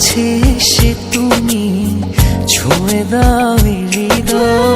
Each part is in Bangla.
আছে সে তুমি ছুঁয়ে দাও হৃদয়।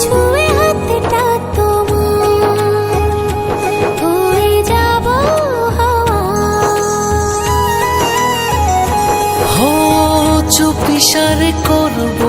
ছুঁয়ে হাতটা যাব হাওয়া। চুপিসারে করব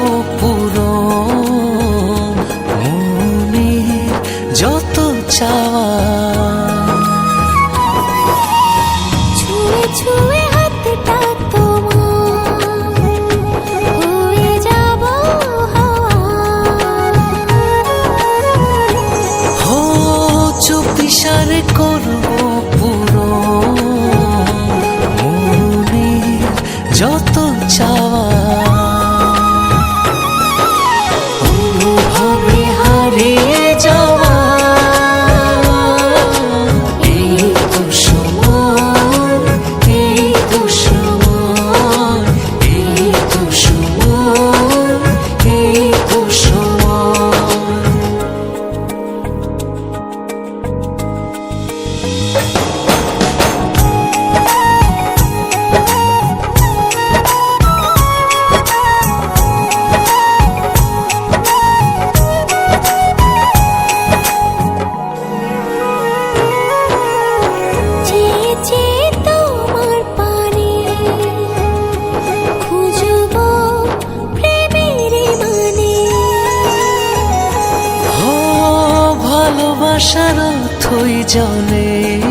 আশার থই জলে।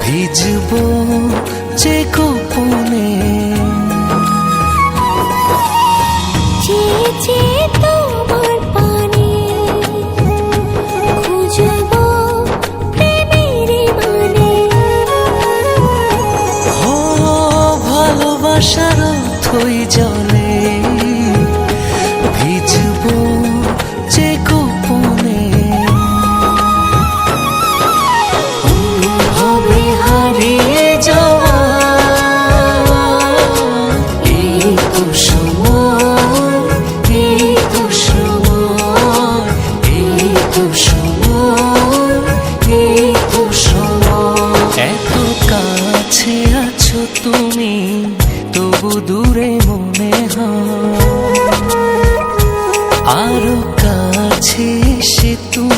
ভিজব যে গোপনে। তোমার পানি খুঁজব মানে। ভালোবাসার থই জলে। আরও কাছে সে তুমি